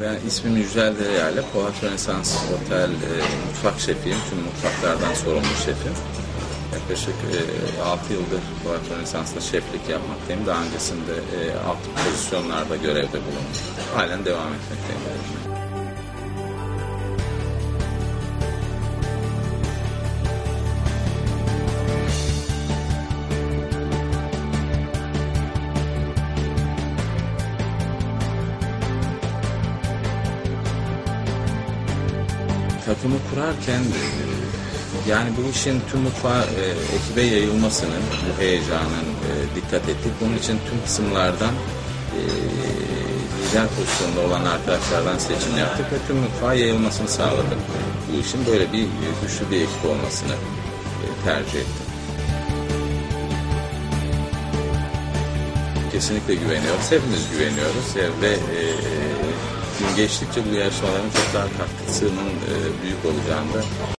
Ben ismim Yücel Dereyer'le Polat Rönesans Otel e, mutfak şefiyim. Tüm mutfaklardan sorumlu şefim. Yaklaşık e, 6 yıldır Polat Rönesans'ta şeflik yapmaktayım. Daha öncesinde e, alt pozisyonlarda görevde bulundum. Halen devam etmekteyim. Takımı kurarken yani bu işin tüm mutfağa e, ekibe yayılmasının, bu heyecanın e, dikkat ettik. Bunun için tüm kısımlardan e, lider pozisyonda olan arkadaşlardan seçim yaptık ve tüm mutfağa yayılmasını sağladık. Bu işin böyle bir e, güçlü bir ekip olmasını e, tercih ettim. Kesinlikle güveniyoruz. Hepimiz güveniyoruz ve e, gün geçtikçe bu yarışmaların çok daha katkısının e, büyük olacağını da